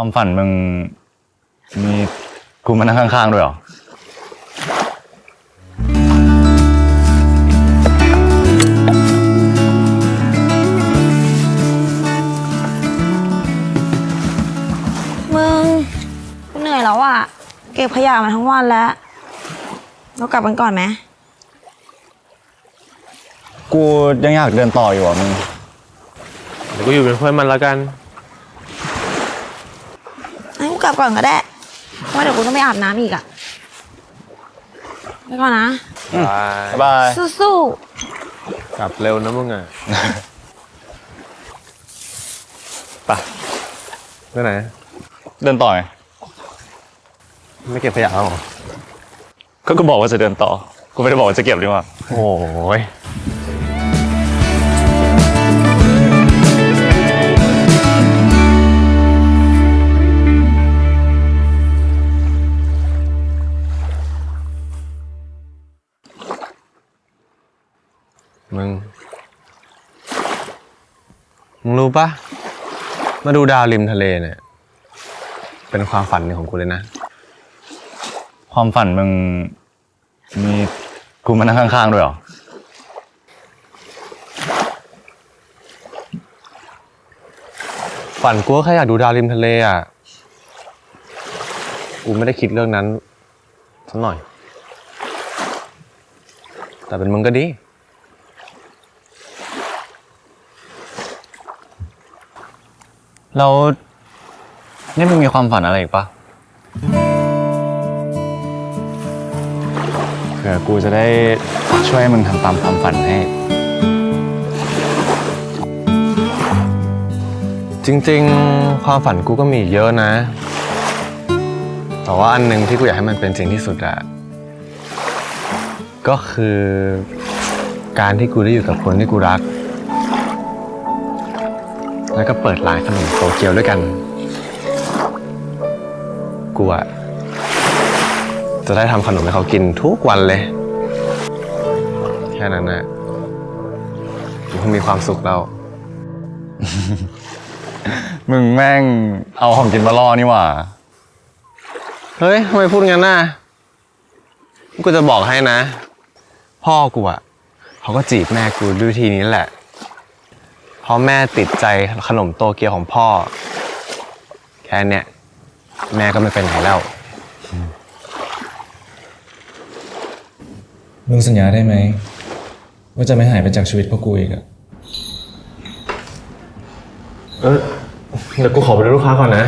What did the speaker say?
ความฝันมึง มีกูมานั่งข้างๆด้วยเหรอ มึงกูเหนื่อยแล้วอะเก็บขยะมาทั้งวันแล้ว เรากลับกันก่อนไหม กูยังอยากเดินต่ออยู่อะมึง เดี๋ยวกูอยู่เป็นเพื่อนมันแล้วกัน ให้กูกลับก่อนก็ได้เพราะว่าเดี๋ยวกูต้องไปอาบน้ำอีกอะไปก่อนนะ บ๊ายบายสู้กลับเร็วนะมึงอะ ไปไปไหน เดินต่อไงไม่เก็บขยะแล้วเหรอก็กูบอกว่าจะเดินต่อ กูไม่ได้บอกว่าจะเก็บดีกว่า โอ้ย มึง มึงรู้ปะมาดูดาวริมทะเลเนี่ย เป็นความฝันหนึ่งของกูเลยนะ ความฝันมึงมีกูมานั่งข้างๆด้วยเหรอ ฝันกูก็แค่อยากดูดาวริมทะเลอะ กูไม่ได้คิดเรื่องนั้นสักหน่อย แต่เป็นมึงก็ดี แล้วนี่มึงมีความฝันอะไรอีกปะเผื่อกูจะได้ช่วยมึงทำตามความฝันให้ จริงๆ ความฝันกูก็มีเยอะนะ แต่ว่าอันหนึ่งที่กูอยากให้มันเป็นจริงที่สุดอะก็คือการที่กูได้อยู่กับคนที่กูรัก แล้วก็เปิดร้านขนมโตเกียวด้วยกัน กูอะจะได้ทำขนมให้เขากินทุกวันเลย แค่นั้นนะกูคงมีความสุขแล้ว มึงแม่งเอาของกินมาล่อนี่หว่า เฮ้ยทำไมพูดงั้นน่ะ กูจะบอกให้นะ พ่อกูอะเขาก็จีบแม่กูด้วยวิธีนี้แหละเพ ราะแม่ติดใจขนมโตเกียวของพ่อ แค่เนี้ยแม่ก็ไม่เป็นไหนแล้วมึงสัญญาได้ไหม ว่าจะไม่หายไปจากชีวิตพวกกูอีกอะเออเดี๋ยวกูขอไปดูลูกค้าก่อนนะ